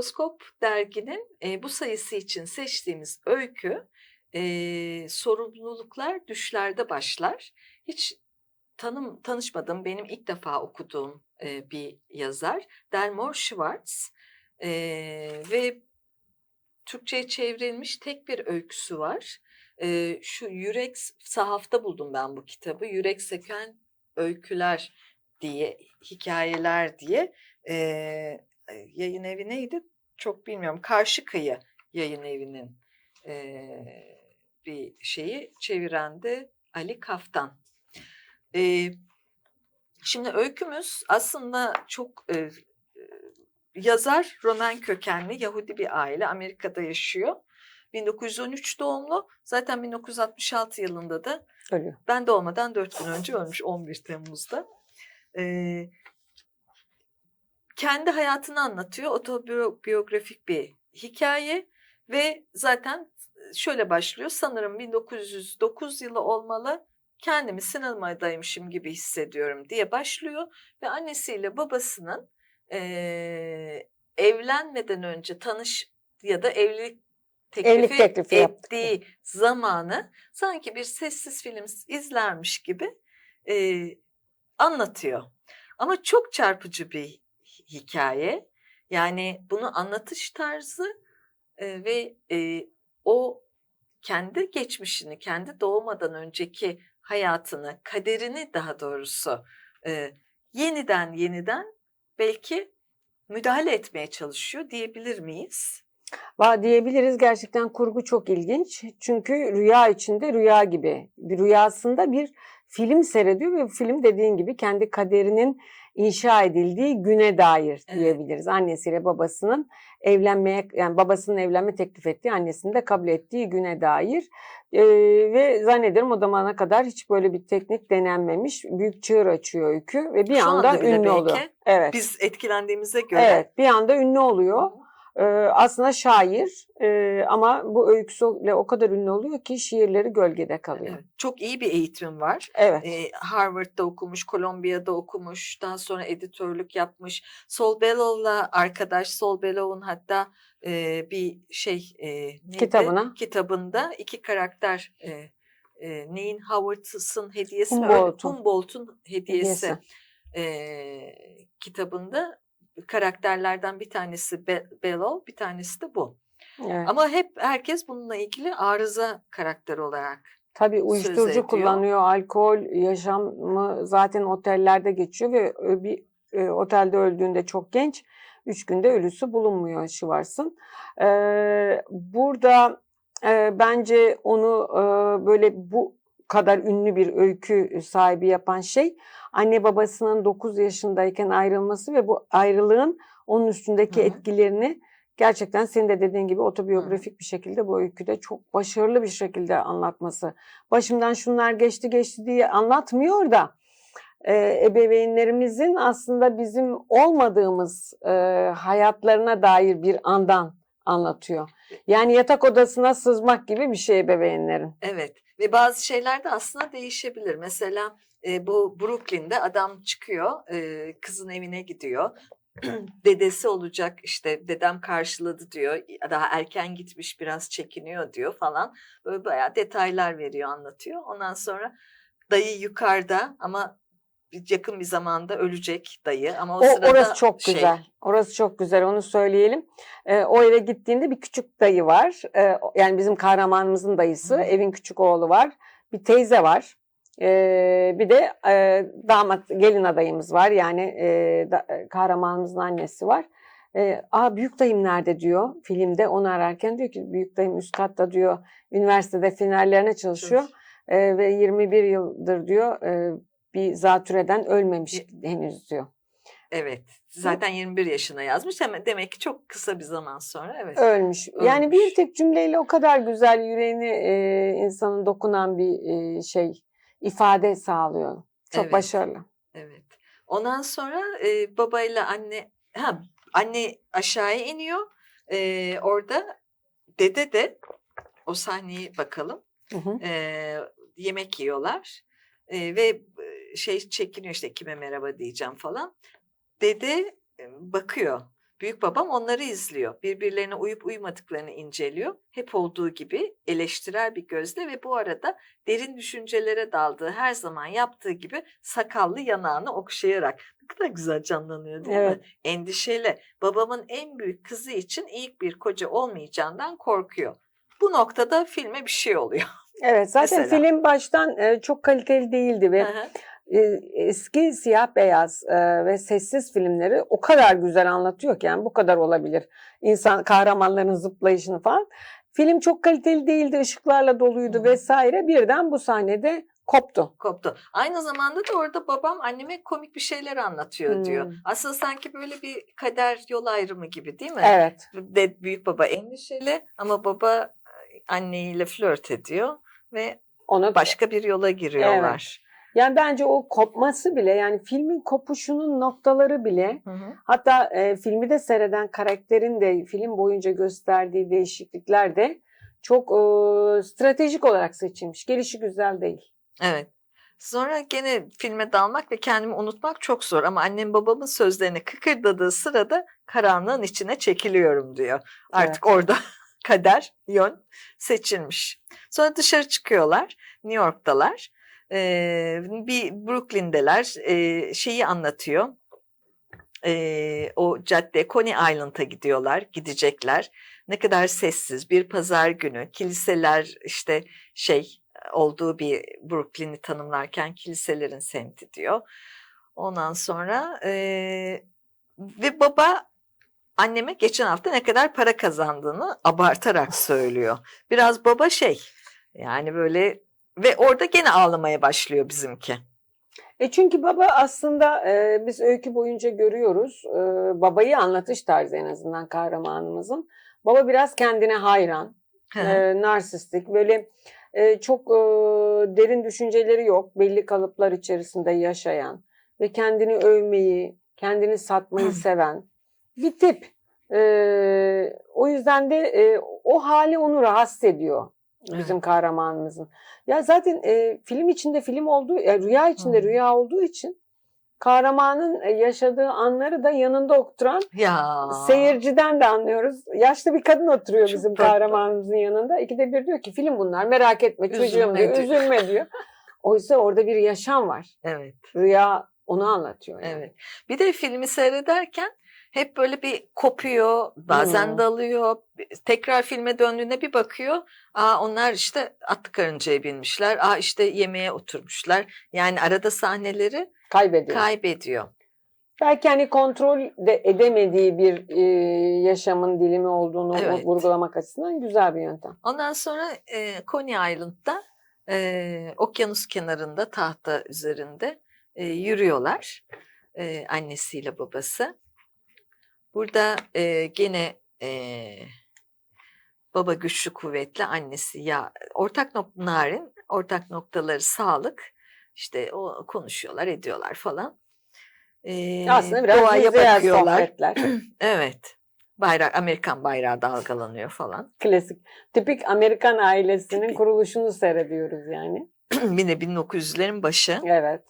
Mikroskop derginin e, bu sayısı için seçtiğimiz öykü e, sorumluluklar düşlerde başlar. Hiç tanım tanışmadığım, benim ilk defa okuduğum e, bir yazar. Delmore Schwartz e, ve Türkçe'ye çevrilmiş tek bir öyküsü var. E, şu Yürek sahafta buldum ben bu kitabı. Yürek seken öyküler diye, hikayeler diye. E, yayın evi neydi? Çok bilmiyorum. Karşı Kıyı yayın evinin e, bir şeyi çeviren de Ali Kaftan. E, şimdi öykümüz aslında çok e, yazar Roman kökenli Yahudi bir aile Amerika'da yaşıyor. 1913 doğumlu. Zaten 1966 yılında da Ölüyor. ben doğmadan 4 gün önce ölmüş 11 Temmuz'da. Ee, kendi hayatını anlatıyor. Otobiyografik bir hikaye ve zaten şöyle başlıyor. Sanırım 1909 yılı olmalı. Kendimi sinemadaymışım gibi hissediyorum diye başlıyor ve annesiyle babasının e, evlenmeden önce tanış ya da evlilik teklifi, Evlilik teklifi yaptık. ettiği zamanı sanki bir sessiz film izlermiş gibi e, anlatıyor. Ama çok çarpıcı bir hikaye. Yani bunu anlatış tarzı e, ve e, o kendi geçmişini, kendi doğmadan önceki hayatını, kaderini daha doğrusu e, yeniden yeniden belki müdahale etmeye çalışıyor diyebilir miyiz? Va diyebiliriz gerçekten kurgu çok ilginç. Çünkü rüya içinde rüya gibi. Bir rüyasında bir film seyrediyor ve film dediğin gibi kendi kaderinin inşa edildiği güne dair Evet. diyebiliriz. Annesiyle babasının evlenmeye yani babasının evlenme teklif ettiği annesinin de kabul ettiği güne dair. Ee, ve zannederim o zamana kadar hiç böyle bir teknik denenmemiş. Büyük çığır açıyor öykü ve bir Şu anda anda ünlü oluyor. Evet. Biz etkilendiğimize göre Evet, bir anda ünlü oluyor. Ee, aslında şair ee, ama bu öyküsüyle o kadar ünlü oluyor ki şiirleri gölgede kalıyor. evet, çok iyi bir eğitim var. Evet. Ee, Harvard'da okumuş, Kolombiya'da okumuş, daha sonra editörlük yapmış. Sol Bellow'la arkadaş, Sol Bellow'un hatta e, bir şey e, neydi? Kitabına. kitabında iki karakter e, e, neyin Howard'sın hediyesi Humboldt'un. Humboldt'un hediyesi, Hediyesi. e, kitabında karakterlerden bir tanesi Be- Bellow, bir tanesi de bu. evet. Ama hep herkes bununla ilgili arıza karakter olarak Tabii uyuşturucu kullanıyor, alkol yaşamı zaten otellerde geçiyor ve ö- bir e, otelde öldüğünde çok genç, üç günde ölüsü bulunmuyor Şivars'ın. Ee, burada e, bence onu e, böyle bu kadar ünlü bir öykü sahibi yapan şey anne babasının 9 yaşındayken ayrılması ve bu ayrılığın onun üstündeki Hı hı. etkilerini gerçekten senin de dediğin gibi otobiyografik bir şekilde bu öyküde çok başarılı bir şekilde anlatması. Başımdan şunlar geçti geçti diye anlatmıyor da e, ebeveynlerimizin aslında bizim olmadığımız e, hayatlarına dair bir andan anlatıyor. Yani yatak odasına sızmak gibi bir şey ebeveynlerin. Evet ve bazı şeyler de aslında değişebilir. Mesela e, bu Brooklyn'de adam çıkıyor, e, kızın evine gidiyor. Dedesi olacak işte dedem karşıladı diyor. Daha erken gitmiş biraz çekiniyor diyor falan. Böyle bayağı detaylar veriyor anlatıyor. Ondan sonra dayı yukarıda ama yakın bir zamanda ölecek dayı ama o, O, sırada orası çok şey, güzel. Orası çok güzel onu söyleyelim. Ee, o eve gittiğinde bir küçük dayı var. Ee, yani bizim kahramanımızın dayısı. Hı. Evin küçük oğlu var. Bir teyze var. Ee, bir de e, damat gelin adayımız var. Yani e, da- e, kahramanımızın annesi var. Ee, Aa büyük dayım nerede diyor filmde onu ararken diyor ki büyük dayım üst katta diyor üniversitede finallerine çalışıyor. Ee, ve 21 yıldır diyor e, bir zatürreden ölmemiş henüz diyor. Evet. Zaten 21 yaşına yazmış ama demek ki çok kısa bir zaman sonra evet. Ölmüş. Yani Ölmüş. bir tek cümleyle o kadar güzel yüreğini e, insanın dokunan bir e, şey ifade sağlıyor. Çok Evet. başarılı. Evet. Ondan sonra e, babayla anne ha anne aşağıya iniyor. E, orada dede de o sahneyi bakalım. Hı hı. E, yemek yiyorlar. E, ve şey çekiniyor işte kime merhaba diyeceğim falan. Dede bakıyor. Büyük babam onları izliyor. Birbirlerine uyup uymadıklarını inceliyor. Hep olduğu gibi eleştirel bir gözle ve bu arada derin düşüncelere daldığı her zaman yaptığı gibi sakallı yanağını okşayarak. Ne kadar güzel canlanıyor değil Evet. mi? Endişeli. Babamın en büyük kızı için ilk bir koca olmayacağından korkuyor. Bu noktada filme bir şey oluyor. Evet zaten Mesela. film baştan çok kaliteli değildi ve e, eski siyah beyaz e, ve sessiz filmleri o kadar güzel anlatıyor ki yani bu kadar olabilir. İnsan kahramanların zıplayışını falan. Film çok kaliteli değildi, ışıklarla doluydu Hı. vesaire. Birden bu sahnede koptu. koptu. Aynı zamanda da orada babam anneme komik bir şeyler anlatıyor diyor. Hmm. Aslında sanki böyle bir kader yol ayrımı gibi değil mi? Evet. De, büyük baba endişeli ama baba e, anneyle flört ediyor ve Onu başka bir yola giriyorlar. Yani bence o kopması bile yani filmin kopuşunun noktaları bile Hı hı. hatta e, filmi de seyreden karakterin de film boyunca gösterdiği değişiklikler de çok e, stratejik olarak seçilmiş. Gelişi güzel değil. Evet. Sonra gene filme dalmak ve kendimi unutmak çok zor ama annem babamın sözlerini kıkırdadığı sırada karanlığın içine çekiliyorum diyor. Artık orada kader, yön seçilmiş. Sonra dışarı çıkıyorlar. New York'talar. Ee, bir Brooklyn'deler. Ee, şeyi anlatıyor. Ee, o cadde Coney Island'a gidiyorlar, gidecekler. Ne kadar sessiz bir pazar günü. Kiliseler işte şey olduğu bir Brooklyn'i tanımlarken kiliselerin semti diyor. Ondan sonra eee, ve baba anneme geçen hafta ne kadar para kazandığını abartarak söylüyor. Biraz baba şey yani böyle ve orada gene ağlamaya başlıyor bizimki. E çünkü baba aslında e, biz öykü boyunca görüyoruz. E, babayı anlatış tarzı en azından kahramanımızın. Baba biraz kendine hayran, e, narsistik, böyle e, çok e, derin düşünceleri yok. Belli kalıplar içerisinde yaşayan ve kendini övmeyi, kendini satmayı seven bir tip. E, o yüzden de e, o hali onu rahatsız ediyor bizim kahramanımızın. Ya zaten e, film içinde film olduğu, e, rüya içinde Hı. rüya olduğu için kahramanın e, yaşadığı anları da yanında okuturan ya seyirciden de anlıyoruz. Yaşlı bir kadın oturuyor Çok bizim tatlı. kahramanımızın yanında. İkide bir diyor ki film bunlar merak etme çocuğum Üzülme diyor, diyor. üzülme diyor. Oysa orada bir yaşam var. evet. Rüya onu anlatıyor. Yani. Evet. Bir de filmi seyrederken hep böyle bir kopuyor, bazen Hmm. dalıyor. Tekrar filme döndüğünde bir bakıyor. Aa onlar işte atlı karıncaya binmişler. Aa işte yemeğe oturmuşlar. Yani arada sahneleri Kaybediyor. kaybediyor. Belki hani kontrol de edemediği bir e, yaşamın dilimi olduğunu Evet. vurgulamak açısından güzel bir yöntem. Ondan sonra e, Coney Island'da e, okyanus kenarında tahta üzerinde e, yürüyorlar. E, annesiyle babası. Burada e, gene e, baba güçlü kuvvetli annesi ya ortak nok narin ortak noktaları sağlık işte o konuşuyorlar ediyorlar falan. E, Aslında biraz doğaya bakıyorlar. Evet. Bayrak Amerikan bayrağı dalgalanıyor falan. Klasik. Tipik Amerikan ailesinin Tipik. kuruluşunu seyrediyoruz yani. Yine 1900'lerin başı. Evet.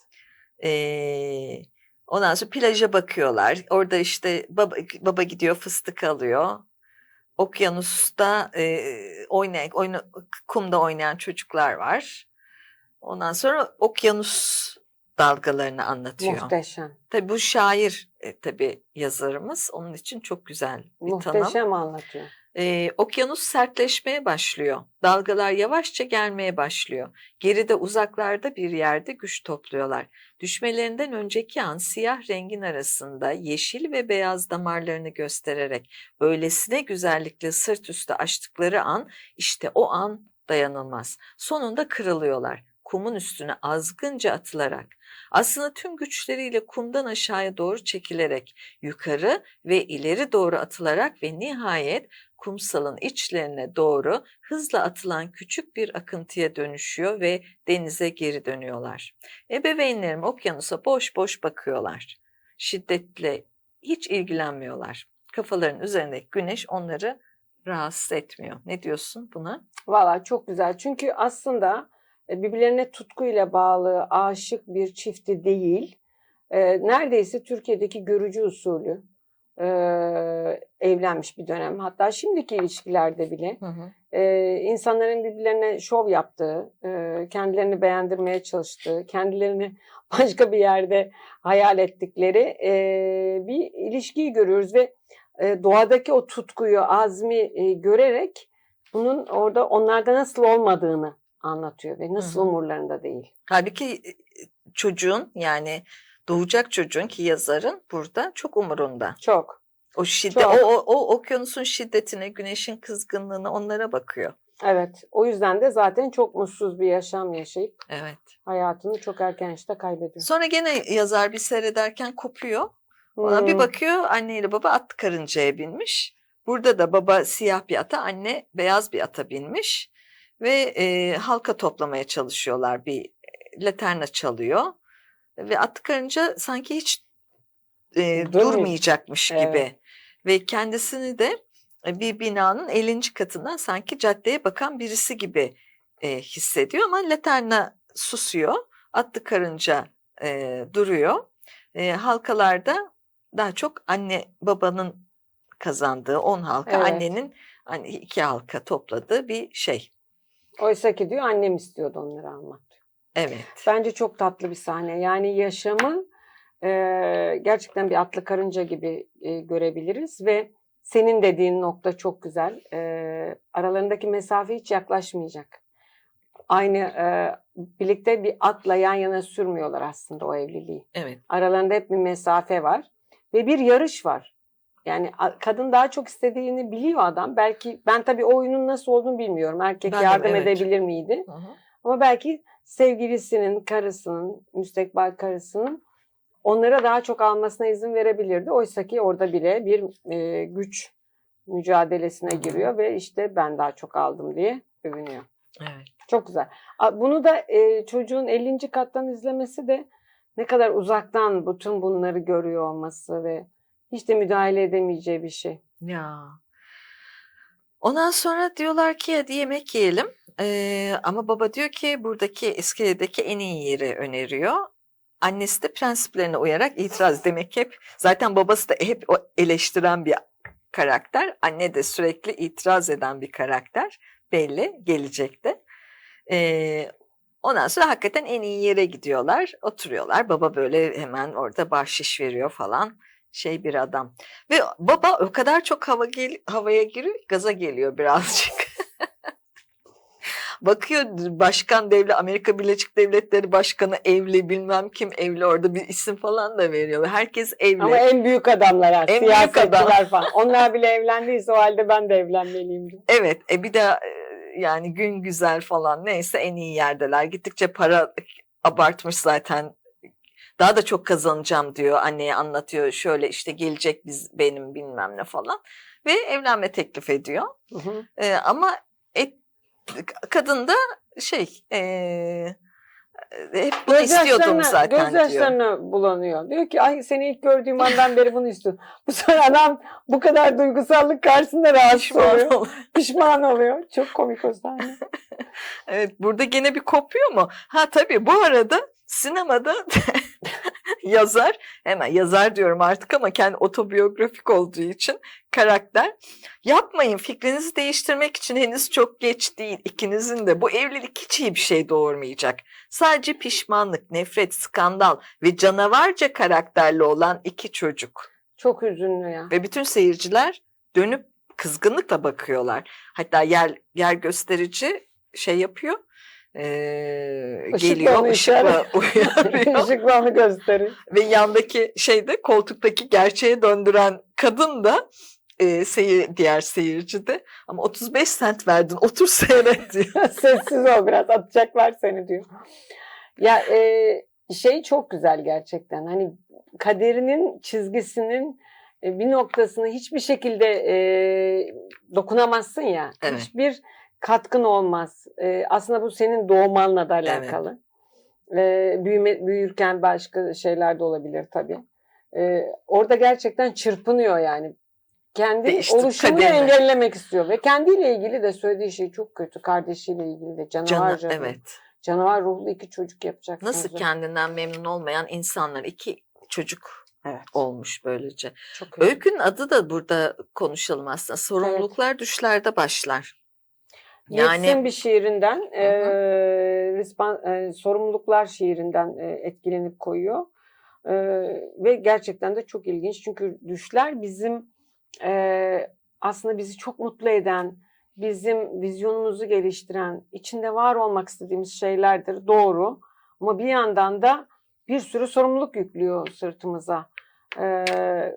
Ee, ondan sonra plaja bakıyorlar. Orada işte baba, baba gidiyor fıstık alıyor. Okyanusta e, oynayan, oyna, kumda oynayan çocuklar var. Ondan sonra okyanus dalgalarını anlatıyor. Muhteşem. Tabii bu şair e, tabii yazarımız. Onun için çok güzel bir tanım. Muhteşem anlatıyor. Ee, okyanus sertleşmeye başlıyor. Dalgalar yavaşça gelmeye başlıyor. Geride uzaklarda bir yerde güç topluyorlar. Düşmelerinden önceki an siyah rengin arasında yeşil ve beyaz damarlarını göstererek öylesine güzellikle sırt üstü açtıkları an işte o an dayanılmaz. Sonunda kırılıyorlar. Kumun üstüne azgınca atılarak. Aslında tüm güçleriyle kumdan aşağıya doğru çekilerek, yukarı ve ileri doğru atılarak ve nihayet kumsalın içlerine doğru hızla atılan küçük bir akıntıya dönüşüyor ve denize geri dönüyorlar. Ebeveynlerim okyanusa boş boş bakıyorlar. Şiddetle hiç ilgilenmiyorlar. Kafaların üzerindeki güneş onları rahatsız etmiyor. Ne diyorsun buna? Valla çok güzel. Çünkü aslında e, birbirlerine tutkuyla bağlı, aşık bir çifti değil. E, neredeyse Türkiye'deki görücü usulü. E, evlenmiş bir dönem. Hatta şimdiki ilişkilerde bile Hı hı. e, insanların birbirlerine şov yaptığı, e, kendilerini beğendirmeye çalıştığı, kendilerini başka bir yerde hayal ettikleri e, bir ilişkiyi görüyoruz ve e, doğadaki o tutkuyu, azmi e, görerek bunun orada onlarda nasıl olmadığını anlatıyor ve nasıl Hı hı. umurlarında değil. Halbuki çocuğun yani doğacak çocuğun ki yazarın burada çok umurunda. Çok. O şiddet, Çok. o, o, o okyanusun şiddetine, güneşin kızgınlığına onlara bakıyor. Evet. O yüzden de zaten çok mutsuz bir yaşam yaşayıp Evet. hayatını çok erken yaşta kaybediyor. Sonra gene yazar bir seyrederken kopuyor. Ona bir Hmm. bakıyor anneyle baba at karıncaya binmiş. Burada da baba siyah bir ata, anne beyaz bir ata binmiş. Ve e, halka toplamaya çalışıyorlar. Bir e, laterna çalıyor. Ve at karınca sanki hiç e, durmayacakmış Evet. gibi. Ve kendisini de bir binanın 50. katından sanki caddeye bakan birisi gibi e, hissediyor. Ama laterna susuyor. Atlı karınca e, duruyor. E, halkalarda daha çok anne babanın kazandığı 10 halka Evet. annenin hani iki halka topladığı bir şey. Oysa ki diyor annem istiyordu onları almak. Evet. Bence çok tatlı bir sahne. Yani yaşamı e, gerçekten bir atlı karınca gibi e, görebiliriz ve senin dediğin nokta çok güzel. E, aralarındaki mesafe hiç yaklaşmayacak. Aynı e, birlikte bir atla yan yana sürmüyorlar aslında o evliliği. Evet. Aralarında hep bir mesafe var ve bir yarış var. Yani kadın daha çok istediğini biliyor adam. Belki ben tabii o oyunun nasıl olduğunu bilmiyorum. Erkek Ben de, yardım evet. edebilir miydi? Hı hı. Ama belki sevgilisinin, karısının, müstekbel karısının onlara daha çok almasına izin verebilirdi. Oysa ki orada bile bir e, güç mücadelesine giriyor ve işte ben daha çok aldım diye övünüyor. Evet. Çok güzel. Bunu da e, çocuğun 50. kattan izlemesi de ne kadar uzaktan bütün bunları görüyor olması ve hiç de müdahale edemeyeceği bir şey. Ya. Ondan sonra diyorlar ki hadi yemek yiyelim. Ee, ama baba diyor ki buradaki iskeledeki en iyi yeri öneriyor. Annesi de prensiplerine uyarak itiraz demek hep zaten babası da hep o eleştiren bir karakter. Anne de sürekli itiraz eden bir karakter belli gelecekte. Ee, ondan sonra hakikaten en iyi yere gidiyorlar. Oturuyorlar. Baba böyle hemen orada bahşiş veriyor falan. Şey bir adam. Ve baba o kadar çok hava gel havaya giriyor, gaza geliyor birazcık. Bakıyor başkan devlet Amerika Birleşik Devletleri Başkanı evli bilmem kim evli orada bir isim falan da veriyor. Herkes evli. Ama en büyük adamlar, ha, En büyük siyasetçiler falan. Onlar bile evlendiyse o halde ben de evlenmeliyim. diyor. Evet e bir de e, yani gün güzel falan neyse en iyi yerdeler. Gittikçe para abartmış zaten. Daha da çok kazanacağım diyor anneye anlatıyor. Şöyle işte gelecek biz benim bilmem ne falan. Ve evlenme teklif ediyor. Hı hı. Ee, ama et, kadın da şey e, hep bunu istiyordum Gözyaşlarına- zaten diyor. Gözyaşlarına bulanıyor. Diyor ki ay seni ilk gördüğüm andan beri bunu istiyorum. Bu sefer adam bu kadar duygusallık karşısında rahatsız Pişman oluyor. ol- Pişman oluyor. Çok komik o sahne. Evet burada gene bir kopuyor mu? Ha tabii bu arada sinemada yazar hemen yazar diyorum artık ama kendi otobiyografik olduğu için karakter yapmayın fikrinizi değiştirmek için henüz çok geç değil ikinizin de bu evlilik hiç iyi bir şey doğurmayacak. Sadece pişmanlık, nefret, skandal ve canavarca karakterli olan iki çocuk. Çok üzünlü ya. Ve bütün seyirciler dönüp kızgınlıkla bakıyorlar. Hatta yer yer gösterici şey yapıyor. Geliyor ışıkla uyarıyor Işıkla onu gösterir. ve yandaki şeyde koltuktaki gerçeğe döndüren kadın da eee, seyir, diğer seyirci de ama 35 sent verdin otur seyret diyor. Sessiz ol biraz atacaklar seni diyor. Ya e, şey çok güzel gerçekten. Hani kaderinin çizgisinin e, bir noktasını hiçbir şekilde e, dokunamazsın ya. Evet. Hiçbir katkın olmaz. E, aslında bu senin doğmanla da alakalı. E, büyüme, büyürken başka şeyler de olabilir tabii. E, orada gerçekten çırpınıyor yani. Kendi Değiştir oluşumunu kaderini. engellemek istiyor ve kendiyle ilgili de söylediği şey çok kötü. Kardeşiyle ilgili de Cana, canavarca. bir- evet. Canavar ruhlu iki çocuk yapacaksınız. Nasıl kendinden memnun olmayan insanlar iki çocuk Evet. olmuş böylece. Çok. Öykünün adı da burada konuşalım aslında. Sorumluluklar düşlerde başlar. Yani Yani bir şiirinden, Hı hı. e, respan- e, sorumluluklar şiirinden e, etkilenip koyuyor. E, ve gerçekten de çok ilginç. Çünkü düşler bizim e, aslında bizi çok mutlu eden, bizim vizyonumuzu geliştiren, içinde var olmak istediğimiz şeylerdir. Doğru. Ama bir yandan da bir sürü sorumluluk yüklüyor sırtımıza. E,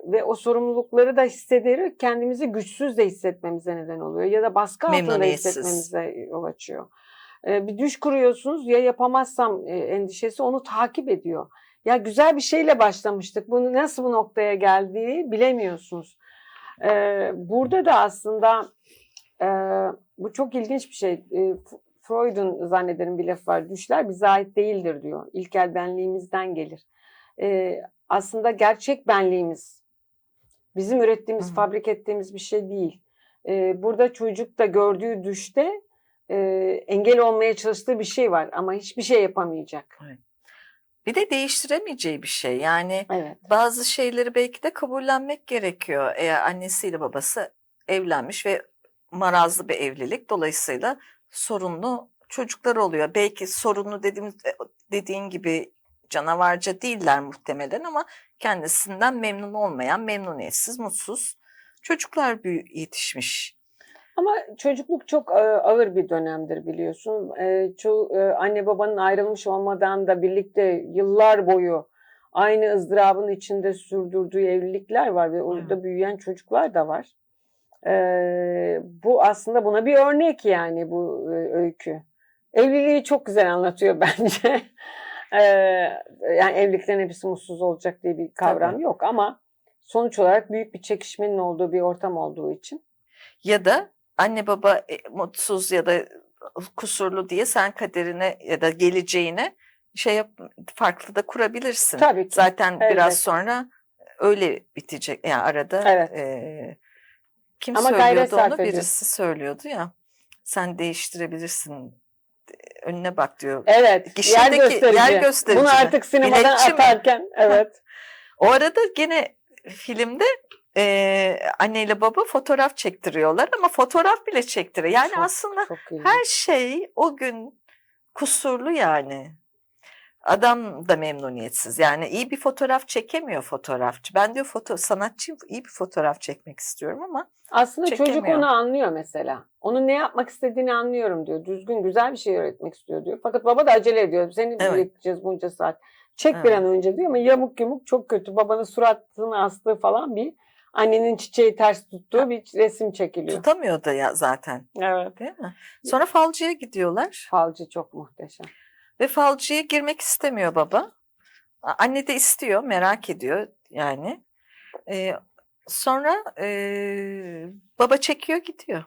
ve o sorumlulukları da hissederek kendimizi güçsüz de hissetmemize neden oluyor. Ya da baskı altında hissetmemize yol açıyor. E, bir düş kuruyorsunuz ya yapamazsam e, endişesi onu takip ediyor. Ya güzel bir şeyle başlamıştık. Bunu nasıl bu noktaya geldiği bilemiyorsunuz. Ee, burada da aslında e, bu çok ilginç bir şey. E, Freud'un zannederim bir lafı var. Düşler bize ait değildir diyor. İlkel benliğimizden gelir. E, aslında gerçek benliğimiz bizim ürettiğimiz, Hı hı. fabrik ettiğimiz bir şey değil. E, burada çocuk da gördüğü düşte e, engel olmaya çalıştığı bir şey var ama hiçbir şey yapamayacak. bir de değiştiremeyeceği bir şey. Yani Evet. bazı şeyleri belki de kabullenmek gerekiyor. Eğer annesiyle babası evlenmiş ve marazlı bir evlilik dolayısıyla sorunlu çocuklar oluyor. Belki sorunlu dediğimiz dediğin gibi canavarca değiller muhtemelen ama kendisinden memnun olmayan, memnuniyetsiz, mutsuz çocuklar büyü yetişmiş. Ama çocukluk çok e, ağır bir dönemdir biliyorsun. E, e, anne babanın ayrılmış olmadan da birlikte yıllar boyu aynı ızdırabın içinde sürdürdüğü evlilikler var ve orada büyüyen çocuklar da var. Bu aslında buna bir örnek yani bu öykü. Evliliği çok güzel anlatıyor bence. E, yani evliliklerin hepsi mutsuz olacak diye bir kavram Tabii. yok ama sonuç olarak büyük bir çekişmenin olduğu bir ortam olduğu için. Ya da anne baba e, mutsuz ya da kusurlu diye sen kaderine ya da geleceğine şey yap, farklı da kurabilirsin. Tabii ki. Zaten Evet. biraz sonra öyle bitecek. Yani arada Evet. e, kim Ama söylüyordu onu? ediyor. Birisi söylüyordu ya. Sen değiştirebilirsin. Önüne bak diyor. Evet. yer Gişedeki gösterici. yer gösterici Bunu artık sinemadan Bilekçi mi? atarken evet. O arada gene filmde e, anneyle baba fotoğraf çektiriyorlar ama fotoğraf bile çektiriyor. Yani Çok, aslında Çok her şey o gün kusurlu yani. Adam da memnuniyetsiz. Yani iyi bir fotoğraf çekemiyor fotoğrafçı. Ben diyor foto sanatçıyım iyi bir fotoğraf çekmek istiyorum ama Aslında çocuk onu anlıyor mesela. Onun ne yapmak istediğini anlıyorum diyor. Düzgün güzel bir şey öğretmek istiyor diyor. Fakat baba da acele ediyor. Seni Evet. bekleyeceğiz bunca saat. Çek bir Evet. an önce diyor ama yamuk yumuk çok kötü. Babanın suratını astığı falan bir annenin çiçeği ters tuttuğu bir resim çekiliyor. tutamıyor da ya zaten. Evet. Değil mi? Sonra falcıya gidiyorlar Falcı çok muhteşem. Ve falcıya girmek istemiyor baba. Anne de istiyor, merak ediyor yani. Ee, sonra ee, baba çekiyor gidiyor.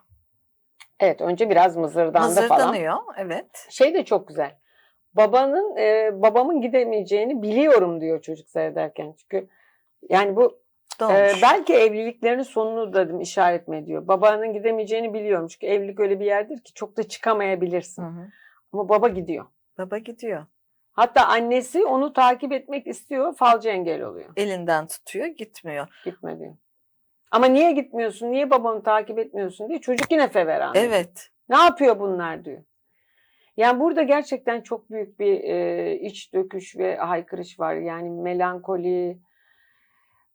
Evet önce biraz mızırdandı falan. Mızırdanıyor, evet. Şey de çok güzel. Babanın e, babamın gidemeyeceğini biliyorum diyor çocuk seyrederken. Çünkü yani bu e, belki evliliklerinin sonunu da dedim işaret mi ediyor. Babanın gidemeyeceğini biliyorum. Çünkü evlilik öyle bir yerdir ki çok da çıkamayabilirsin. Hı hı. Ama baba gidiyor. Baba gidiyor. Hatta annesi onu takip etmek istiyor. Falcı engel oluyor. Elinden tutuyor, gitmiyor. Gitme diyor. Ama niye gitmiyorsun? Niye babanı takip etmiyorsun diye çocuk yine feveran. Evet. Ne yapıyor bunlar diyor. Yani burada gerçekten çok büyük bir e, iç döküş ve haykırış var. Yani melankoli,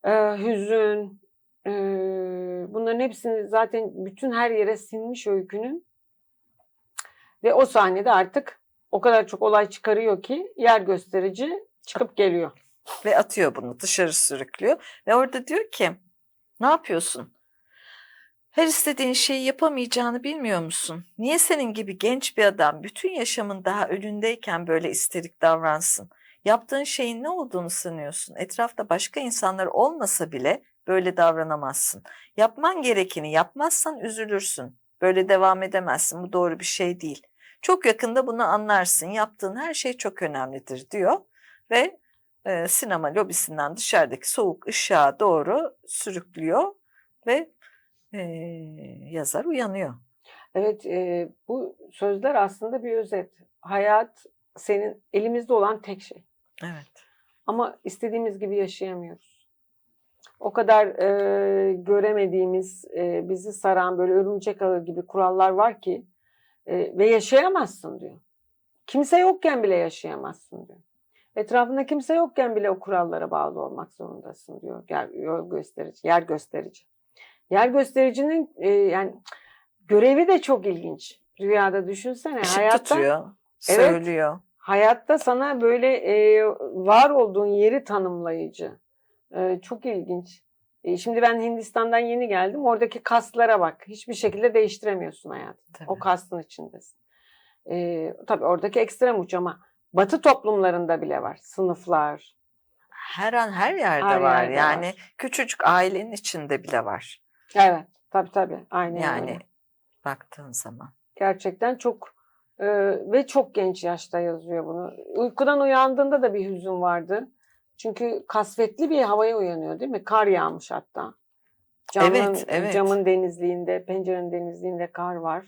e, hüzün, e, bunların hepsini zaten bütün her yere sinmiş öykünün. Ve o sahnede artık o kadar çok olay çıkarıyor ki yer gösterici çıkıp geliyor. Ve atıyor bunu dışarı sürüklüyor. Ve orada diyor ki ne yapıyorsun? Her istediğin şeyi yapamayacağını bilmiyor musun? Niye senin gibi genç bir adam bütün yaşamın daha önündeyken böyle isterik davransın? Yaptığın şeyin ne olduğunu sanıyorsun? Etrafta başka insanlar olmasa bile böyle davranamazsın. Yapman gerekeni yapmazsan üzülürsün. Böyle devam edemezsin. Bu doğru bir şey değil. Çok yakında bunu anlarsın. Yaptığın her şey çok önemlidir diyor ve e, sinema lobisinden dışarıdaki soğuk ışığa doğru sürüklüyor ve e, yazar uyanıyor. Evet, e, bu sözler aslında bir özet. Hayat senin elimizde olan tek şey. Evet. Ama istediğimiz gibi yaşayamıyoruz. o kadar e, göremediğimiz, e, bizi saran böyle örümcek ağı gibi kurallar var ki e, ve yaşayamazsın diyor. Kimse yokken bile yaşayamazsın diyor. Etrafında kimse yokken bile o kurallara bağlı olmak zorundasın diyor. Yer, yol gösterici, yer gösterici. Yer göstericinin e, yani görevi de çok ilginç. Rüyada düşünsene. Işık hayatta tutuyor, Evet. söylüyor. hayatta sana böyle e, var olduğun yeri tanımlayıcı. E, çok ilginç. E, şimdi ben Hindistan'dan yeni geldim. Oradaki kaslara bak. Hiçbir şekilde değiştiremiyorsun hayatını. Tabii. O kastın içindesin. E, tabii oradaki ekstrem uç ama Batı toplumlarında bile var. Sınıflar. Her an her yerde Her var. yerde yani var. küçücük ailenin içinde bile var. Evet. Tabii tabii. Aynen yani öyle. baktığın zaman. Gerçekten çok e, ve çok genç yaşta yazıyor bunu. Uykudan uyandığında da bir hüzün vardı. Çünkü kasvetli bir havaya uyanıyor değil mi? Kar yağmış hatta. Camın, Evet, evet. camın denizliğinde, pencerenin denizliğinde kar var.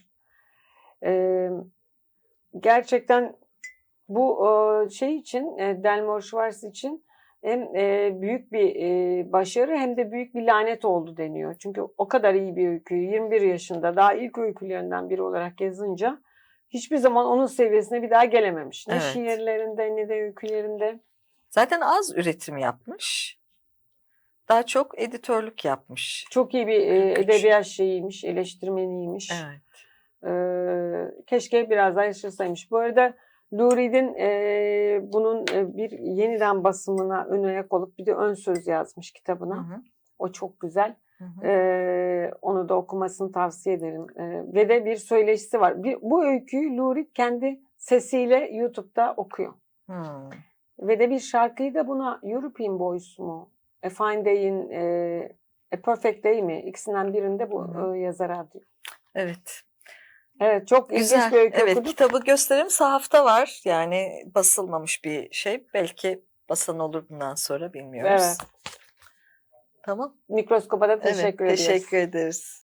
E, gerçekten bu e, şey için, e, Delmore Schwartz için hem e, büyük bir e, başarı hem de büyük bir lanet oldu deniyor. Çünkü o kadar iyi bir öyküyü 21 yaşında daha ilk öykülerinden biri olarak yazınca hiçbir zaman onun seviyesine bir daha gelememiş. Ne Evet. şiirlerinde ne de öykülerinde. Zaten az üretim yapmış. Daha çok editörlük yapmış. Çok iyi bir e, 43. edebiyat şeyiymiş, eleştirmeniymiş. Evet. Ee, keşke biraz daha yaşasaymış. Bu arada Lou Reed'in e, bunun e, bir yeniden basımına ön ayak olup bir de ön söz yazmış Hı kitabına. hı, O çok güzel. hı hı. Ee, onu da okumasını tavsiye ederim. Ee, ve de bir söyleşisi var. Bir, bu öyküyü Lou Reed kendi sesiyle YouTube'da okuyor. Hmm. Ve de bir şarkıyı da buna European Boys mu? A Fine Day'in e, A Perfect Day mi? İkisinden birinde bu e, yazara diyor. Evet. Evet çok Güzel. ilginç bir öykü evet, okuduk. kitabı gösterim sahafta var. Yani basılmamış bir şey. Belki basan olur bundan sonra bilmiyoruz. Evet. Tamam. Mikroskopa da teşekkür evet, ediyoruz. teşekkür ederiz.